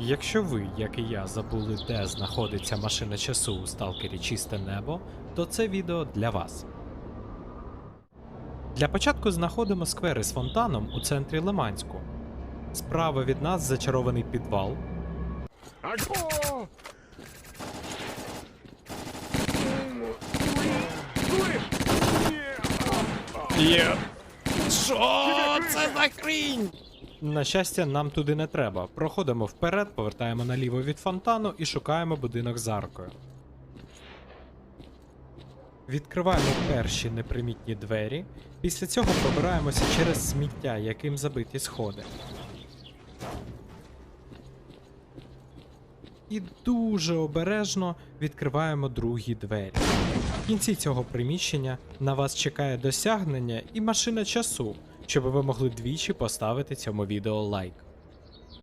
Якщо ви, як і я, забули, де знаходиться машина часу у сталкері Чисте небо, то це відео для вас. Для початку знаходимо сквери з фонтаном у центрі Лиманську. Справа від нас зачарований підвал. Є. Що це за хрінь? На щастя, нам туди не треба. Проходимо вперед, повертаємо наліво від фонтану і шукаємо будинок з аркою. Відкриваємо перші непримітні двері. Після цього пробираємося через сміття, яким забиті сходи. І дуже обережно відкриваємо другі двері. В кінці цього приміщення на вас чекає досягнення і машина часу, щоб ви могли двічі поставити цьому відео лайк.